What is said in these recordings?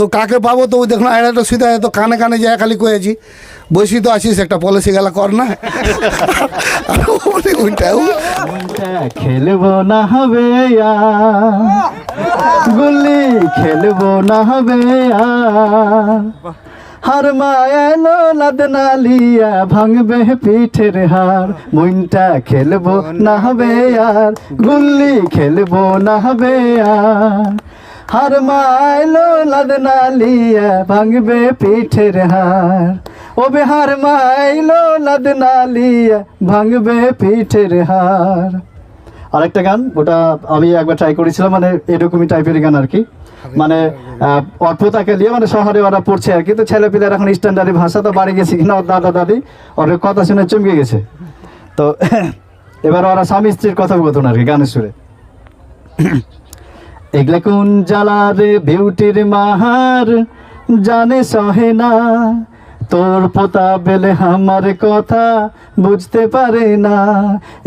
তো কাকে পাবো তো ওই দেখুন আয়নাটা সুবিধা তো কানে কানে যায় খালি কয়েছি। বসি তো আছিস, একটা পলিসি গেলা কর না। খেলব না হবে। গুল্লি খেলব না হবে হার মায়ালো লাদনা লিয়া, ভাঙবে পিঠের হার। মনটা খেলব না হবে আর গুল্লি খেলব না হবে আর। হার মাইলো লাদনা লিয়া ভাঙবে পিঠের হার। ও বেহার মাইলো লাদনা লিয়া ভাঙবে পিঠের হার। আরেকটা গান ওটা আমি একবার ট্রাই করেছিলাম মানে এরকমই টাইপের গান আর কি। মানে আহ, অল্পতাকে নিয়ে মানে শহরে ওরা পড়ছে আর কি। তো ছেলে পিলের এখন স্ট্যান্ডার্ডি ভাষা তো বাড়ি গেছে কিনা ওর দাদা দাদি ওর কথা শুনে চমকে গেছে। তো এবার ওরা স্বামী স্ত্রীর কথোপকথন আর কি গানের সুরে। এগলা কোন জ্বালারে বিউটির মাহার জানে সহে না। তোর পোতা বেলে আমার কথা বুঝতে পারে না।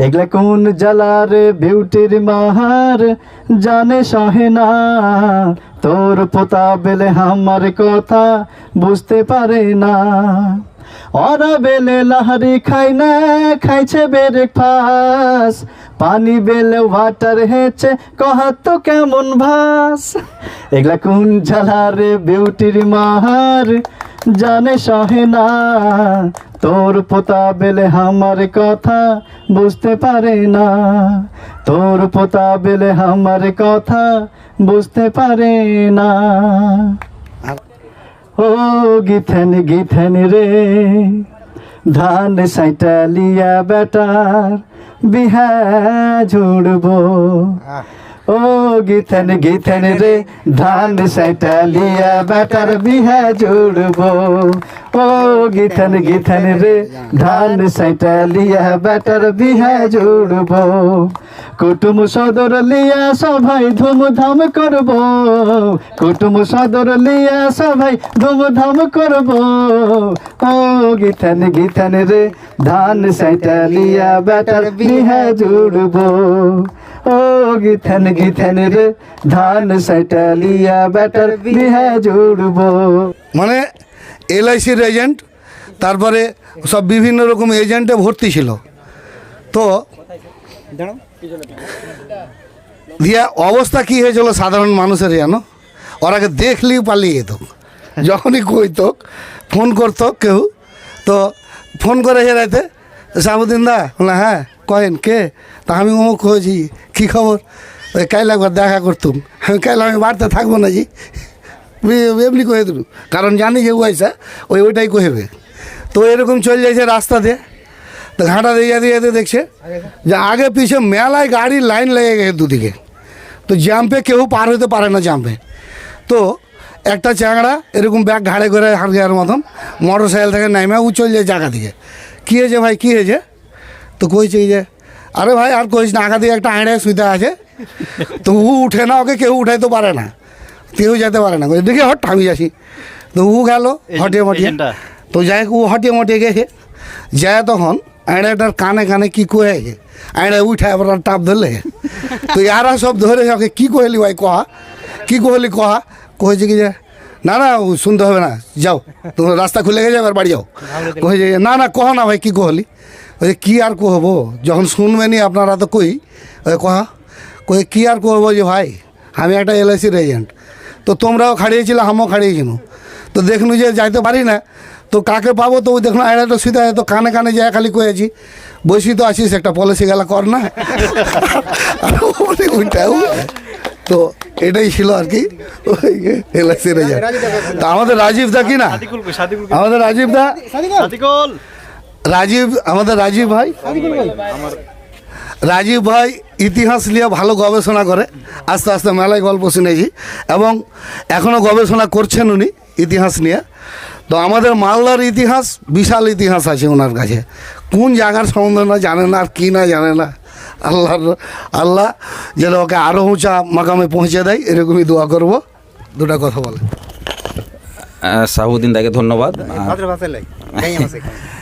এগলা কোন জ্বালারে বিউটির মাহার জানে সহে না। তোর পোতা বেলে আমার কথা বুঝতে পারে না। ওরা বেলে লাহারি খাই না, খাইছে বেরেক ফাস পানি বেলে ওয়াটার হেছে কহাত তো কেমন ভাস? এগুলা কোন ঝালারে বিউটির মাহার? জানে সহে না। তোর পোতা বেলে আমার কথা বুঝতে পারে না। তোর পোতা বেলে আমার কথা বুঝতে পারে না। ও গিথেন গিথেন রে, ধান সাইটা লিয়া বেটার। বিহা ঝুড়বো। ও গিথেন গিথেন রে, ধান সাইটা লিয়া বেটার বিহা জুড়বো। ও গিথেন গিথেন রে, ধান সাইটা লিয়া বেটার বিহা জুড়বো। কুটুম সদর লিয়া সবাই ধুমধাম করব। কুটুম সদর লিয়া সবাই ধুমধাম করব। ও গিথেন গিথেন রে, ধান সাইটা লিয়া বেটার বিহা জুড়বো। ও গিথেন গিথেন রে ধান সাইটা লিয়া বেটার বিহা জুড়বো মানে এলআইসির এজেন্ট তারপরে সব বিভিন্ন রকম এজেন্টে ভর্তি ছিল তো দিয়া অবস্থা কি হয়েছিল সাধারণ মানুষের জানো ওরাকে দেখলেই পালিয়ে যেত যখনই কইতো ফোন করতো কেউ তো ফোন করে হে রাইতে সাবুদ্দিন দা হ্যাঁ কয়েন কে? তা আমি অমুক হয়েছি, কী খবর? ওই কাইল একবার দেখা করতুম। আমি কাইল আমি বাড়িতে থাকব না জি এমনি কয়ে দিল কারণ জানি যে ওইসা ওই ওইটাই কহেবে তো এরকম চলে যাইছে রাস্তা দিয়ে তো ঘাটা দিয়ে যেতে যেতে দেখছে যে আগে পিছে মেলায় গাড়ির লাইন লেগে গেছে দুদিকে। তো জাম্পে কেউ পার হতে পারে না জাম্পে। তো একটা চ্যাংড়া এরকম ব্যাগ ঘাড়ে করে দেওয়ার মতন মোটর সাইকেল থেকে নামে ও চলে যায় জায়গা দিকে। কী হয়েছে ভাই, কী হয়েছে? তো কইছে যে আরে ভাই আর কইস না আগা দিয়ে একটা আড়ায় শুইতে আছে। তো ও উঠে না ওকে কেউ উঠাইতে পারে না কেউ যেতে পারে না। দেখি হট আমি যাচ্ছি। তো ও গেল হটিয়ে মটিয়ে। তো যাই ও হটিয়ে মটিয়ে গেছে। যায় তখন আড়াটার কানে কানে কি কয়েছে আড়া উঠে আবার টাপ ধরলে। তো ইয়ারা সব ধরে ওকে কি কহলি ভাই কহা? কি কহলি কহা? কয়েছে কি যে না না শুনতে হবে না যাও। তোমার রাস্তা খুলে গেছে এবার বাড়ি যাও। কয়েছে না না কহ না ভাই কি কহলি? ওই কি আর কহবো? যখন শুনবেনি আপনারা তো কই? ওই কহা কই কি আর কহবো যে ভাই? আমি একটা এলআইসির এজেন্ট তো তোমরাও খাড়িয়েছিলে আমিও খাড়িয়েছিল তো দেখনু যে যাইতে পারি না তো কাকে পাবো? তো ওই দেখুন আড়াটা সুবিধা তো কানে কানে যায় খালি কয়েছি বসি তো আছিস একটা পলিসি গেলা কর না। ওইটাও তো এটাই ছিল আর কি ওই এলআইসির এজেন্ট তা আমাদের রাজীব দা কি না? আমাদের রাজীব দা? রাজীব আমাদের রাজীব ভাই? রাজীব ভাই ইতিহাস নিয়ে ভালো গবেষণা করে। আস্তে আস্তে মেলায় গল্প শুনেছি। এবং এখনও গবেষণা করছেন উনি ইতিহাস নিয়ে। তো আমাদের মালদার ইতিহাস বিশাল ইতিহাস আছে ওনার কাছে। কোন জায়গার সম্বন্ধে না জানে না আর কী না জানে না। আল্লাহ আল্লাহ যেন ওকে আরও উঁচা মাকামে পৌঁছে দেয় এরকমই দোয়া করব। দুটা কথা বলে সাহুদ্দিন দাকে ধন্যবাদ।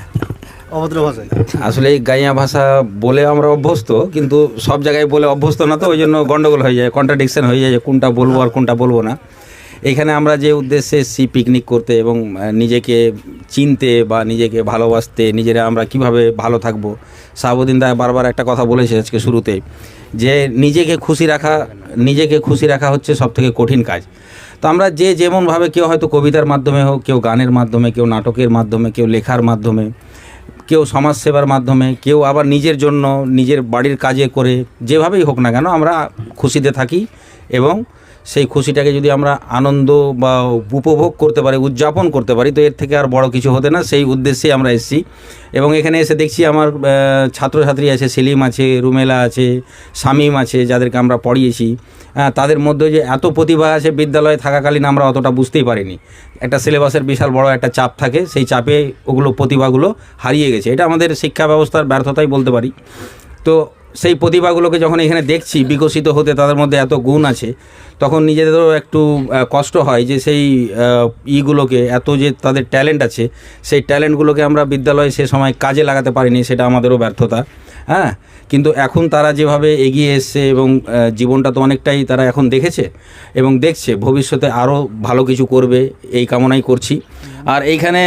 অভদ্র ভাষায়। আসলে এই গাইয়া ভাষা বলে আমরা অভ্যস্ত, কিন্তু সব জায়গায় বলে অভ্যস্ত না তো ওই জন্য গন্ডগোল হয়ে যায় কন্ট্রাডিকশন হয়ে যায় যে কোনটা বলব আর কোনটা বলব না। এখানে আমরা যে উদ্দেশ্যে এসেছি পিকনিক করতে এবং নিজেকে চিনতে বা নিজেকে ভালোবাসতে, নিজেরা আমরা কীভাবে ভালো থাকব শাহাবুদ্দিন দা বারবার একটা কথা বলেছে আজকে শুরুতে, যে নিজেকে খুশি রাখা, নিজেকে খুশি রাখা হচ্ছে সবথেকে কঠিন কাজ। তো আমরা যে যেমনভাবে কেউ হয়তো কবিতার মাধ্যমে হোক, কেউ গানের মাধ্যমে, কেউ নাটকের মাধ্যমে, কেউ লেখার মাধ্যমে কেউ সমাজসেবার মাধ্যমে, কেউ আবার নিজের জন্য নিজের বাড়ির কাজে করে যেভাবেই হোক না কেন আমরা খুশিতে থাকি এবং সেই খুশিটাকে যদি আমরা আনন্দ বা উপভোগ করতে পারি, উদযাপন করতে পারি, তো এর থেকে আর বড় কিছু হতে না। সেই উদ্দেশ্যেই আমরা এসেছি। এবং এখানে এসে দেখছি আমার ছাত্রছাত্রী আছে, সেলিম আছে, রুমেলা আছে, শামীম আছে, যাদেরকে আমরা পড়িয়েছি। তাদের মধ্যে যে এত প্রতিভা আছে বিদ্যালয়ে থাকাকালীন আমরা অতটা বুঝতেই পারিনি। একটা সিলেবাসের বিশাল বড় একটা চাপ থাকে, সেই চাপে ওগুলো, প্রতিভাগুলো হারিয়ে গেছে। এটা আমাদের শিক্ষা ব্যবস্থার ব্যর্থতাই বলতে পারি। তো সেই প্রতিভাগুলোকে যখন এখানে দেখছি, বিকশিত হতে তাদের মধ্যে এত গুণ আছে, তখন নিজেদেরও একটু কষ্ট হয় যে সেই ইগুলোকে, এত যে তাদের ট্যালেন্ট আছে, সেই ট্যালেন্টগুলোকে আমরা বিদ্যালয়ে সে সময় কাজে লাগাতে পারিনি, সেটা আমাদেরও ব্যর্থতা। হ্যাঁ? কিন্তু এখন তারা যেভাবে এগিয়ে এসছে এবং জীবনটা তো অনেকটাই তারা এখন দেখেছে এবং দেখছে, ভবিষ্যতে আরও ভালো কিছু করবে, এই কামনাই করছি। আর এইখানে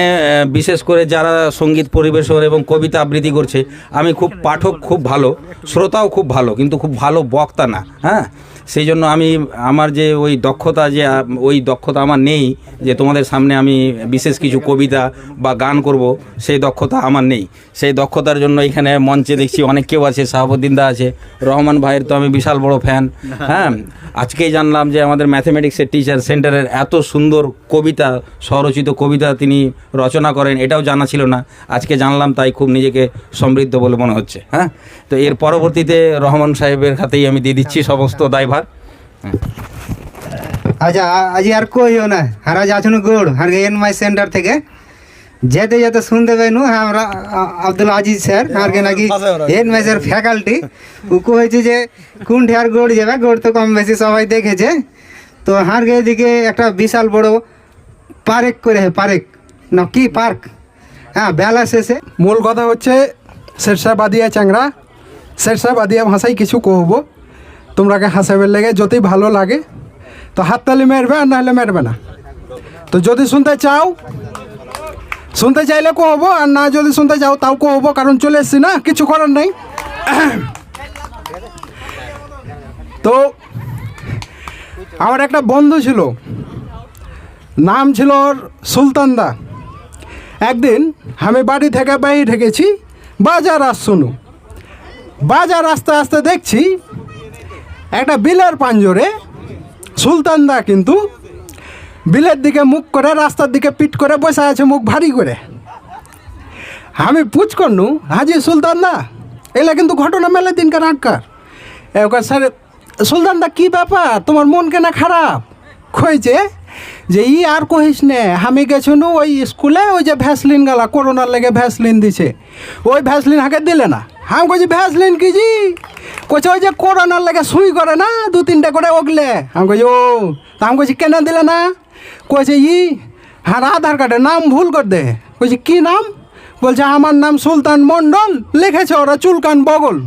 বিশেষ করে যারা সংগীত পরিবেশন এবং কবিতা আবৃত্তি করছে, আমি খুব পাঠক খুব ভালো, শ্রোতাও খুব ভালো, কিন্তু খুব ভালো বক্তা না হ্যাঁ? সেই জন্য আমি, আমার যে ওই দক্ষতা যে, ওই দক্ষতা আমার নেই, যে তোমাদের সামনে আমি বিশেষ কিছু কবিতা বা গান করব, সেই দক্ষতা আমার নেই। সেই দক্ষতার জন্য এখানে মঞ্চে দেখছি অনেক কেউ আছে, শাহাবুদ্দিন দা আছে, রহমান ভাইয়ের তো আমি বিশাল বড় ফ্যান হ্যাঁ? আজকেই জানলাম যে আমাদের ম্যাথমেটিক্সের টিচার সেন্টারের এত সুন্দর কবিতা, স্বরচিত কবিতা তিনি রচনা করেন, এটাও জানা ছিল না। আজকে জানলাম, তাই খুব নিজেকে সমৃদ্ধ বলে মনে হচ্ছে হ্যাঁ? তো এর পরবর্তীতে রহমান সাহেবের হাতেই আমি দিয়ে দিচ্ছি সমস্ত দায়ভার। আচ্ছা আ- আজ আর কইও না, হারা যাচ্ছুন গোড়, হার এন মাই সেন্টার থেকে। যেতে যেতে শুনতে পাইনু আমরা আ- আব্দুল আজিজ স্যার হারকে নাকি এন মাই স্যার ফ্যাকাল্টি। ও কয়েছে যে কোন ঠেয়ার গোড় যাবে, গোড় তো কম বেশি সবাই দেখেছে। তো হারকে এদিকে একটা বিশাল বড় পার্ক করে পার্ক। না, কি পার্ক? হ্যাঁ বেলা শেষে। মূল কথা হচ্ছে শেরশাহ বাদিয়া চ্যাংরা। শেরশাহ বাদিয়া ভাষায় কিছু কহব। তোমরাকে হাসাবের লেগে যতই ভালো লাগে, তো হাততালি মেরবে আর নাহলে মেরবে না। তো যদি শুনতে চাও, শুনতে চাইলে কহব, আর না যদি শুনতে চাও তাও কহব, কারণ চলে এসছি না, কিছু করার নেই। তো, আমার একটা বন্ধু ছিল। নাম ছিল ওর সুলতানদা একদিন আমি বাড়ি থেকে বাইরে গেছি, বাজার আসছুনু বাজার আস্তে আস্তে দেখছি একটা বিলের পাঞ্জরে সুলতানদা কিন্তু বিলের দিকে মুখ করে, রাস্তার দিকে পিট করে বসে আছে মুখ ভারী করে। আমি পুছ করনু, হাজি সুলতান দা, এলা কিন্তু ঘটনা মেলে দিনকার আটকার। এবার স্যার, সুলতান দা, কী ব্যাপার? তোমার মন কেনা খারাপ? কইছে যে ই আর কহিস নে, আমি গেছনু ওই স্কুলে ওই যে ভ্যাসলিন গেলা, করোনার লেগে ভ্যাসলিন দিছে। ওই ভ্যাসলিন হাকে দিলে না? আমি কইছি, ভ্যাসলিন কি জি? কইছে, ওই যে করোনার লেগে সুই করে না, দু তিনটা করে ওগলে। আমি কইছি, ও। তা আমি কইছি, কেন দিলে না? কইছে, ই হ্যাঁ আধার কার্ডের নাম ভুল করে দে। কইছি, কি নাম? বলছে, আমার নাম সুলতান মণ্ডল, লিখেছে ওরা চুলকান বগল।